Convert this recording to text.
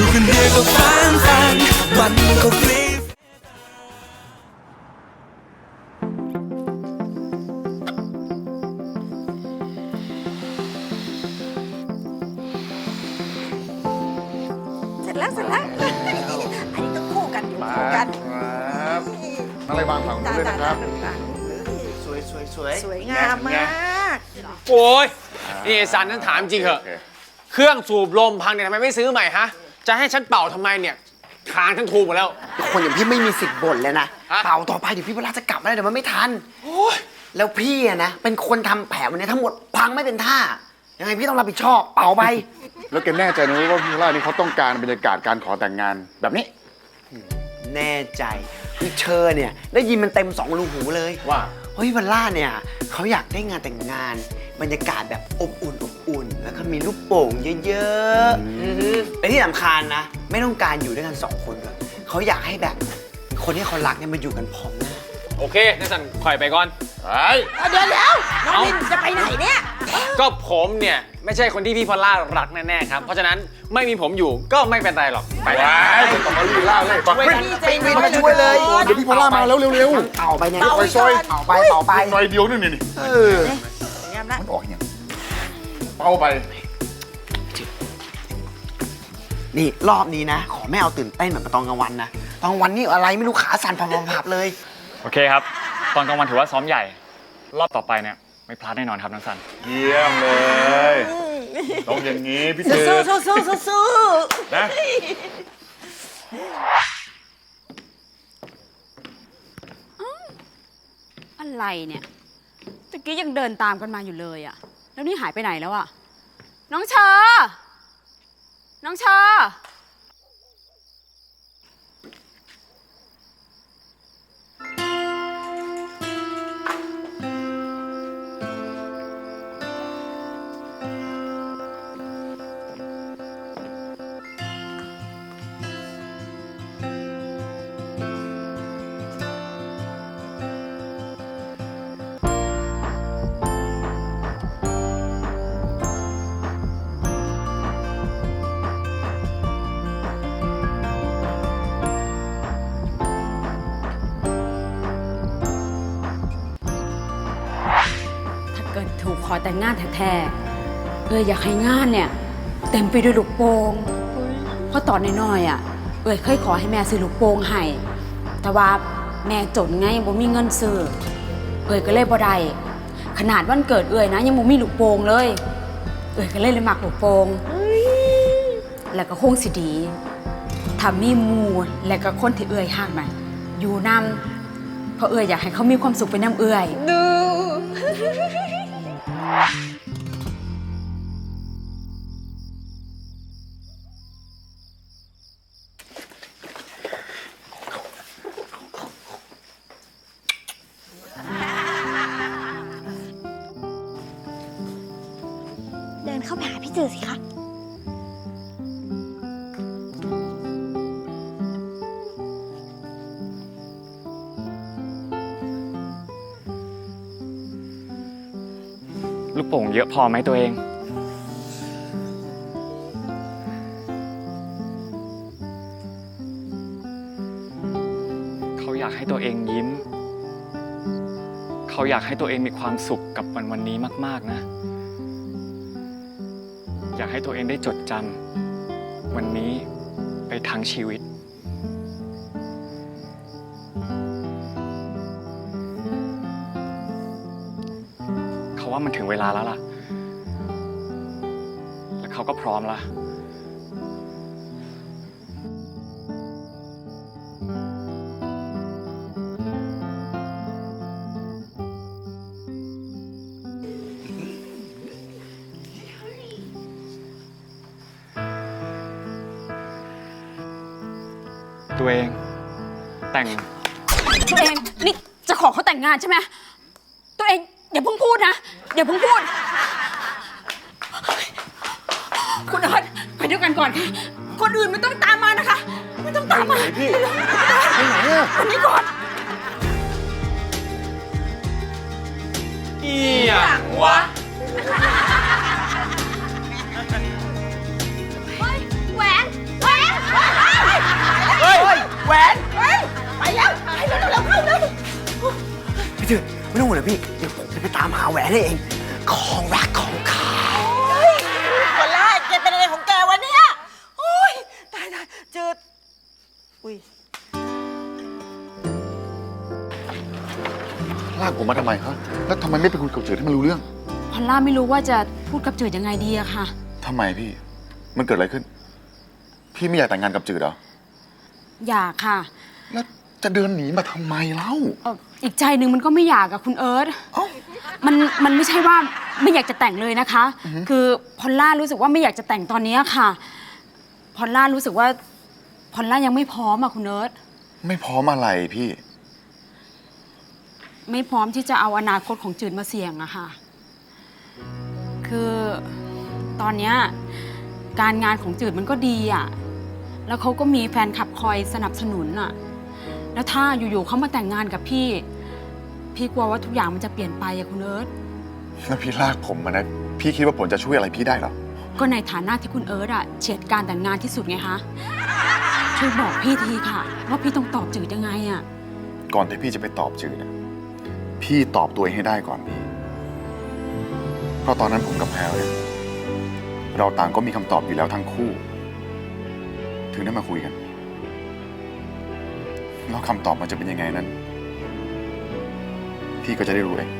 อยู่คนเดียวก็ฟันฟันๆมันก็ฟรีเสร็จแล้วเสร็จแล้ว อันนี้ต้องคู่กันอยู่คู่กันครับนั่นอะไรวางผังจ้าด้วยจ้านะครับจ้าสวยสวยสวยสวยงามมากโอ้ยนี่ไอ้สันฉันถามจริงเหอะโอเครื่องสูบลมพังเนี่ยทำไมไม่ซื้อใหม่ฮะ จะให้ฉันเป่าทำไมเนี่ยทางฉันถูกหมดแล้ว คนอย่างพี่ไม่มีสิทธิ์บ่นเลยนะ ฮะ เป่าต่อไปเดี๋ยวพี่เวลาจะกลับแล้วเดี๋ยวมันไม่ทันแล้วพี่อะนะเป็นคนทำแผลวันนี้ทั้งหมดพังไม่เป็นท่า ยังไงพี่ต้องรับผิดชอบ เป่าไป แล้วแกแน่ใจนะว่าพี่ล่านี่เขาต้องการบรรยากาศการขอแต่งงานแบบนี้ แน่ใจคือเชอเนี่ยได้ยินมันเต็มสองรูหูเลยว่า เฮ้ยวันล่าเนี่ยเขาอยากได้งานแต่งงาน บรรยากาศแบบอบอุ่นอบอุ่น แล้วก็มีลูกโป่งเยอะๆและที่สำคัญนะ ไม่ต้องการอยู่ด้วยกันสองคนด้วยเขาอยากให้แบบคนที่เขารักเนี่ยมาอยู่กันพร้อมหน้า โอเคนั่นสันคอยไปก่อนไอ้ยเดี๋ยวเดี๋ยวน้องลินจะไปไหนเนี่ยก็ผมเนี่ย ไม่ใช่คนที่พี่พอลล่ารักแน่ๆครับ เพราะฉะนั้นไม่มีผมอยู่ก็ไม่เป็นไรหรอก ไปไอ้ยต้องมาลีล่าเลยปักไม่ไม่ทันใจวินร้มาช่วยเลย เดี๋ยวพี่พอล่ามาแล้วเร็วเป่าไปเนี่ยเป่าไปซอยเป่าไปเป่าไปๆหน่อยเดียวนึงนี่นี่ เออ สวยงามนะมันออกอย่างเป้าไป นี่รอบนี้นะ ขอไม่เอาตื่นเต้นแบบตอนกลางวันนะ ตอนกลางวันนี่อะไรไม่รู้ขาสั่นพับๆเลย โอเคครับ ตอนกลางวันถือว่าซ้อมใหญ่ รอบต่อไปเนี่ยไม่พลาดแน่นอนครับน้องสัน เยี่ยมเลย ต้องอย่างนี้พี่เจสู้อสู้สู้สู้สู้นะอะไรเนี่ยตะ กี้ยังเดินตามกันมาอยู่เลยอะแล้วนี่หายไปไหนแล้วอะน้องเชอ น้องเชอ อแต่งงานแท้ๆเอ้ยอยากให้งานเนี่ย เต็มไปด้วยลูกโป่งเพราะตอนน้อยๆอะ เอ้ยเคยขอให้แม่ซื้อลูกโป่งให้แต่ว่าแม่จนไงบ่มีเงินซื้อเอ้ยก็เลยบ่ได้ขนาดวันเกิดเอ้ยนะ ยังบ่มีลูกโป่งเลย เอ้ยก็เลยเลยหมักลูกโป่งแล้วก็คงสิดีถ้ามีมูและก็คนที่เอ้ยฮักน่ะอยู่นำเพราะเอ้ยอยากให้เขามีความสุขไปนำเอ้ยดู เดินเข้าไปหาพี่จือสิคะ ลูกโป่งเยอะพอไหมตัวเอง เขาอยากให้ตัวเองยิ้ม เขาอยากให้ตัวเองมีความสุขกับวันวันนี้มาก ๆ นะ อยากให้ตัวเองได้จดจำวันนี้ไปทั้งชีวิต ว่ามันถึงเวลาแล้วล่ะ และเขาก็พร้อมละตัวเอง แต่ง ตัวเองนี่จะขอเขาแต่งงานใช่ไหมตัวเองอย่าเพิ่งพูดนะ อย่าเพิ่งพูด คุณออดไปด้วยกันก่อนค่ะ คนอื่นไม่ต้องตามมานะคะ ไม่ต้องตามมาไปไหนพี่ ไปไหนอะนนี้ก่อน เอียงวะ เฮ้ย แหวน แหวน เฮ้ย แหวน พี่ เดี๋ยวผมจะไปตามหาแหวนให้เอง ของรักของข้าวันล่าแกเป็นอะไรของแกวะเนี่ยโอ้ยตายตายจืดอุ้ยลากผมมาทำไมฮะแล้วทำไมไม่ไปคุยกับจืดให้มันรู้เรื่องพอลล่าไม่รู้ว่าจะพูดกับจืดยังไงดีอะค่ะ ทำไมพี่ มันเกิดอะไรขึ้น พี่ไม่อยากแต่งงานกับจืดเหรอ อยากค่ะ แล้ว จะเดินหนีมาทำไมเล่า เอ่ออีกใจหนึ่งมันก็ไม่อยากกับคุณเอิร์ธเอ้า มันมันไม่ใช่ว่าไม่อยากจะแต่งเลยนะคะ คือพอลล่ารู้สึกว่าไม่อยากจะแต่งตอนนี้ค่ะ พอลล่ารู้สึกว่าพอลล่ายังไม่พร้อมอะคุณเอิร์ธไม่พร้อมอะไรพี่ ไม่พร้อมที่จะเอาอนาคตของจืดมาเสี่ยงอะค่ะ คือตอนเนี้ยการงานของจืดมันก็ดีอะแล้วเขาก็มีแฟนคลับคอยสนับสนุนอะ แล้วถ้าอยู่ๆเขามาแต่งงานกับพี่ พี่กลัวว่าทุกอย่างมันจะเปลี่ยนไปอะคุณเอิร์ธแล้วพี่ลากผมมานะพี่คิดว่าผมจะช่วยอะไรพี่ได้เหรอก็ในฐานะที่คุณเอิร์ธอะเฉียดการแต่งงานที่สุดไงคะช่วยบอกพี่ทีค่ะ ว่าพี่ต้องตอบจืดยังไงอะก่อนที่พี่จะไปตอบจืดนะพี่ตอบตัวเองให้ได้ก่อนพี่ เพราะตอนนั้นผมกับแพลวเนี่ยเราต่างก็มีคำตอบอยู่แล้วทั้งคู่ ถึงได้มาคุยกัน แล้วคำตอบมันจะเป็นยังไงนั้น พี่ก็จะได้รู้เอง